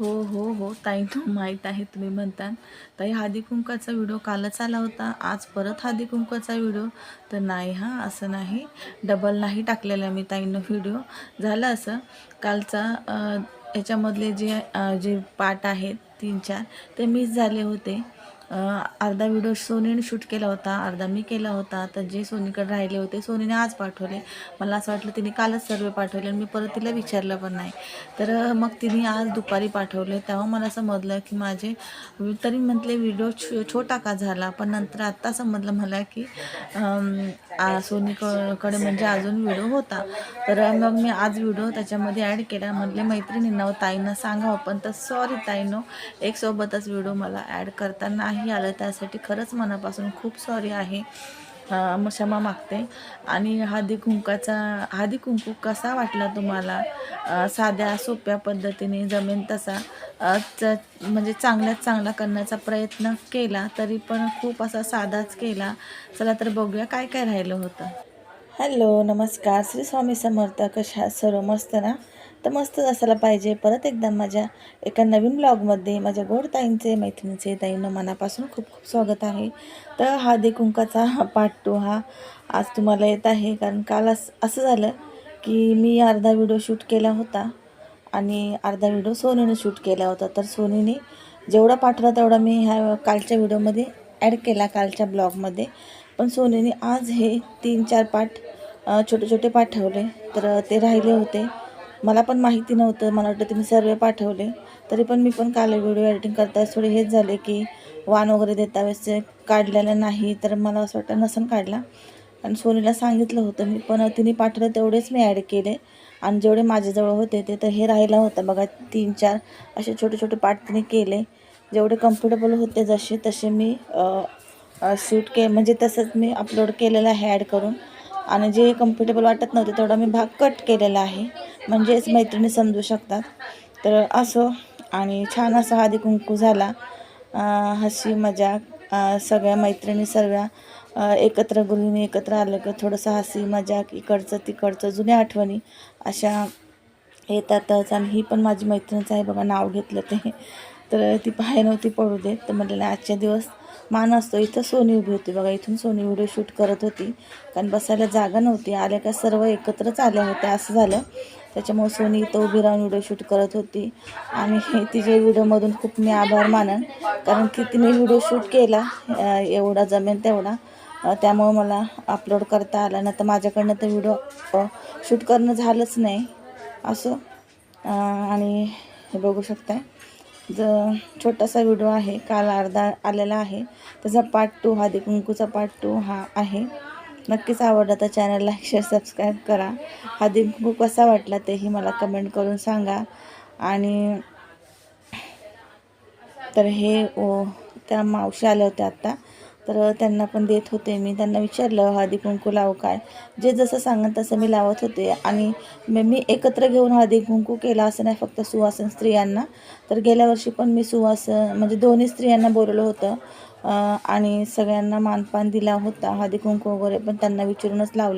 हो हो हो. ताई तो माहीत आहे तुम्ही म्हणता ताई हादी कुंकाचा व्हिडिओ कालच आला होता. आज परत हादी कुंकाचा व्हिडिओ. तर नाही हां असं नाही. डबल नाही टाकलेला मी ताईनं व्हिडिओ. झालं असं. कालचा याच्यामधले जे जे पार्ट आहेत तीन चार ते मिस झाले होते. अर्धा व्हिडिओ सोनीने शूट केला होता अर्धा मी केला होता तर जे सोनीकडे राहिले होते सोनीने आज पाठवले. मला असं वाटलं तिने कालच सर्व पाठवले आणि मी परत तिला विचारलं पण नाही. तर मग तिने आज दुपारी पाठवले. तेव्हा मला समजलं की माझे तरी म्हटले व्हिडिओ छो छोटा का झाला पण नंतर आत्ता समजलं मला की सोनीकडे म्हणजे अजून व्हिडिओ होता. तर मग मी आज व्हिडिओ त्याच्यामध्ये ॲड केला. म्हटले मैत्रिणींना व ताईंना सांगावं पण तर सॉरी ताईनो एक सोबतच व्हिडिओ मला ॲड करता नाही आलं. त्यासाठी खरंच मनापासून खूप सॉरी आहे. क्षमा मागते. आणि हळदी कुंकाचा हळदी कुंकू कसा वाटला तुम्हाला? साध्या सोप्या पद्धतीने जमेन तसा? च म्हणजे चांगल्यात चांगला करण्याचा प्रयत्न केला तरी पण खूप असा साधाच केला. चला तर बघूया काय काय राहिलं होतं. हॅलो नमस्कार. श्री स्वामी समर्थ कशा सर्व मस्त ना? तर मस्तच असायला पाहिजे. परत एकदा माझ्या एका नवीन ब्लॉगमध्ये माझ्या गोड ताईंचे मैत्रिणीचे ताईंना मनापासून खूप खूप स्वागत आहे. तर हा कुंकाचा पार्ट टू हा आज तुम्हाला येत आहे. कारण काल असं असं झालं की मी अर्धा व्हिडिओ शूट केला होता आणि अर्धा व्हिडिओ सोनीने शूट केला होता. तर सोनीने जेवढा पाठवला तेवढा मी ह्या कालच्या व्हिडिओमध्ये ॲड केला कालच्या ब्लॉगमध्ये पण सोनीने आज हे तीन चार पाठ छोटे छोटे पाठवले तर ते राहिले होते. मला पण माहिती नव्हतं. मला वाटतं तुम्ही सर्व पाठवले. तरी पण मी पण काल व्हिडिओ एडिटिंग करता थोडे हेच झाले की वाण वगैरे देता वेळेस ते काढलेलं नाही. तर मला असं वाटतं नसन काढला. आणि सोनीला सांगितलं होतं मी पण तिने पाठवलं तेवढेच मी ॲड केले. आणि जेवढे माझ्याजवळ होते ते तर हे राहिला होता बघा तीन चार असे छोटे छोटे पाठ तिने केले. जेवढे कम्फर्टेबल होते जसे तसे मी शूट के म्हणजे तसंच मी अपलोड केलेलं आहे ॲड करून. आणि जे कम्फर्टेबल वाटत नव्हते तेवढा मी भाग कट केलेला आहे. म्हणजेच मैत्रिणी समजू शकतात. तर असो आणि छान असा हळदी कुंकू झाला. हसी मजाक सगळ्या मैत्रिणी सर्व्या एकत्र गृहिणी एकत्र आलं की थोडंसं हसी मजाक इकडचं तिकडचं जुन्या आठवणी अशा येतातच. आणि ही पण माझी मैत्रिणीच आहे बघा नाव घेतलं ते. तर ती पाहाय नव्हती पडू देत. तर म्हटलं आजच्या दिवस मान असतो. इथं सोनी उभी होती बघा. इथून सोनी व्हिडिओ शूट करत होती. कारण बसायला जागा नव्हती. आल्या का सर्व एकत्रच आल्या होत्या. असं झालं. त्याच्यामुळे सोनी इथं उभी राहून व्हिडिओ शूट करत होती. आणि तिच्या व्हिडिओमधून खूप मी आभार मानन. कारण की तिने व्हिडिओ शूट केला. एवढा जमेल तेवढा. त्यामुळं मला अपलोड करता आला. नाही तर माझ्याकडनं तर व्हिडिओ शूट करणं झालंच नाही. असं. आणि हे बघू शकताय. ज छोटासा व्हिडिओ आहे काल अर्धा आलेला आहे. त्याचा पार्ट टू हा कुंकूचा पार्ट टू हा आहे. नक्कीच आवडला तर चॅनल लाईक शेअर सबस्क्राईब करा. हा कुंकू कसा वाटला तेही मला कमेंट करून सांगा. आणि तर हे ओ त्या मावशी आल्या होत्या आत्ता तर त्यांना पण देत होते. मी त्यांना विचारलं हळदी कुंकू लावू काय? जे जसं सांगन तसं मी लावत होते. आणि मी एकत्र घेऊन हळदी कुंकू केला असं नाही फक्त सुवासन स्त्रियांना. तर गेल्या वर्षी पण मी सुवासन म्हणजे दोन्ही स्त्रियांना बोलवलं होतं. आणि सगळ्यांना मानपान दिला होता. हळदी कुंकू वगैरे पण त्यांना विचारूनच लावला.